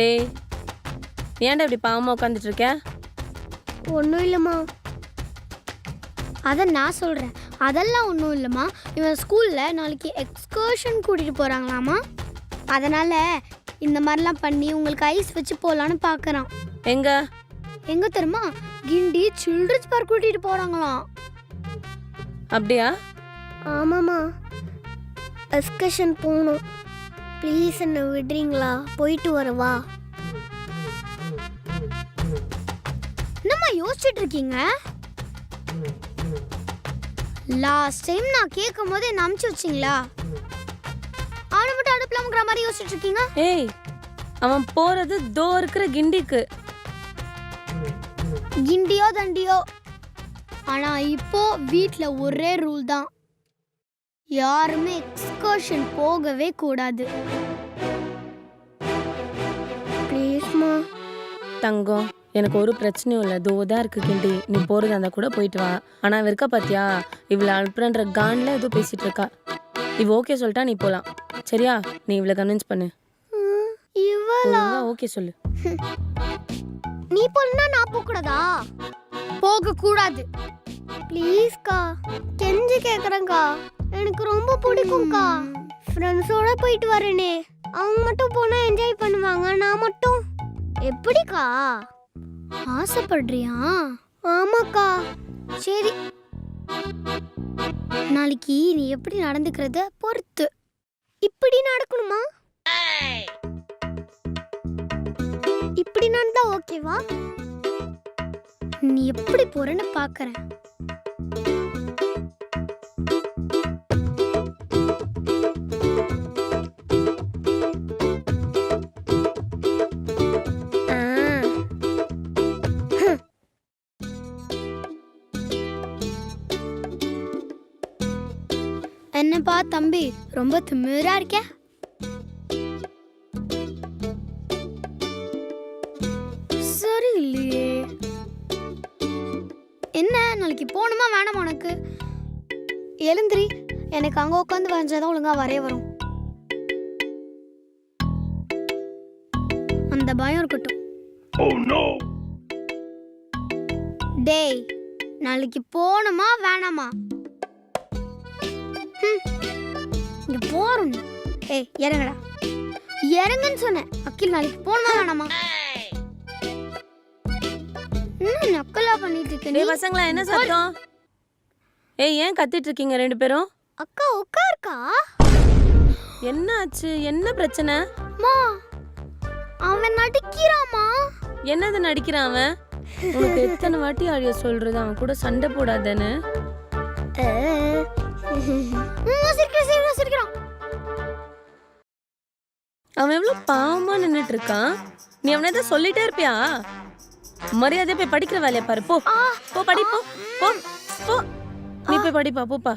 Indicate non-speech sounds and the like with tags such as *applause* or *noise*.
டேய் ஏன்டா இப்படி பாவமா உட்காந்துட்டு இருக்க ஒன்றும் இல்லைம்மா. அதை நான் சொல்கிறேன் அதெல்லாம் ஒன்றும் இல்லைம்மா. இவன் ஸ்கூலில் நாளைக்கு எக்ஸ்கர்ஷன் கூட்டிகிட்டு போகிறாங்களாம்மா அதனால் இந்த மாதிரிலாம் பண்ணி உங்களுக்கு ஐஸ் வச்சு போகலான்னு பார்க்குறான் எங்க? எங்கே தெரியுமா? கிண்டி சில்ட்ரன்ஸ் பார்க் கூட்டிகிட்டு போகிறாங்களாம் அப்படியா? ஆமாம்மா. எக்ஸ்கர்ஷன் போகணும். ப்ளீஸ் என்ன விடுறீங்களா? போயிட்டு வரவா என்னம்மா யோசிச்சுட்டு இருக்கீங்க லாஸ்ட் டைம் நான் கேட்கும் போது என்ன அமுச்சு வச்சிங்களா? அவனை மட்டும் அனுப்பலாம்ங்கிற மாதிரி யோசிச்சுட்டு இருக்கீங்க ஏய் அவன் போறது தோ இருக்கிற கிண்டிக்கு. கிண்டியோ தண்டியோ. ஆனா இப்போ வீட்ல ஒரே ரூல் தான். யாருமே எக்ஸ்கர்ஷன் போகவே கூடாது. ப்ளீஸ்மா தங்கம் எனக்கு ஒரு பிரச்சனையும் இல்லை. தோ தான் இருக்கு கிண்டி. நீ போறதா இருந்தா கூட போயிட்டு வா. ஆனா இவ இருக்கா பாத்தியா? இவளை அனுப்புறன்ற கான்ல ஏதோ பேசிட்டு இருக்கா. இவ ஓகே சொல்லிட்டா நீ போலாம். சரியா? நீ இவளை கன்வின்ஸ் பண்ணு. இவளா? ஓகே சொல்லு. *laughs* நீ போனா நான் போக கூடாதா? போக கூடாது ப்ளீஸ்க்கா கெஞ்சி கேக்குறேங்க்கா எனக்கு ரொம்ப பிடிக்கும்க்கா. ஃப்ரெண்ட்ஸோட போயிட்டு வரேனே. அவங்க மட்டும் போனா என்ஜாய் பண்ணுவாங்க நான் மட்டும். எப்படிக்கா? ஆசைப்படுறியா? ஆமாக்கா. சரி. நாளைக்கு நீ எப்படி நடந்துக்கிறத பொறுத்து. இப்படி நடக்கணுமா? இப்படி நடந்தா ஓகேவா நீ எப்படி போறேன்னு பாக்குறேன். என்னப்பா தம்பி ரொம்ப திமிரா இருக்க? சரி இல்லையே என்ன நாளைக்கு போகணுமா வேணாமா உனக்கு? எழுந்திரி எனக்கு அங்க உட்காந்து வரைஞ்சாதான் ஒழுங்கா வரைய வரும். அந்த பயம் இருக்கட்டும். டேய் நாளைக்கு போகணுமா வேணாமா. இங்க போறோம். ஏய் இறங்கடா. இறங்குன்னு சொன்னேன். அக்கில் நாளைக்கு போகணுமா வேணாமா? என்ன நக்கலா பண்ணிட்டு இருக்க நீ? பசங்களா என்ன சத்தம்? ஏய் ஏன் கத்திட்டு இருக்கீங்க ரெண்டு பேரும்? அக்கா உட்காருக்கா? என்ன ஆச்சு என்ன பிரச்சனை? மா அவன் நடிக்கிறாமா என்னது நடிக்கிறான் அவன்? உனக்கு எத்தனை வாட்டி அழிய சொல்றது? அவன் கூட சண்டை போடாதேன்னு. அவன் எவ்வளவு பாவமா நின்னுட்டு இருக்கான். நீ அவனை எதாவது சொல்லிட்டே இருப்பியா? மரியாதை போய் படிக்கிற வேலையை பாரு போ. போ படி போ. போ. போ நீ போய் படிப்பா போப்பா.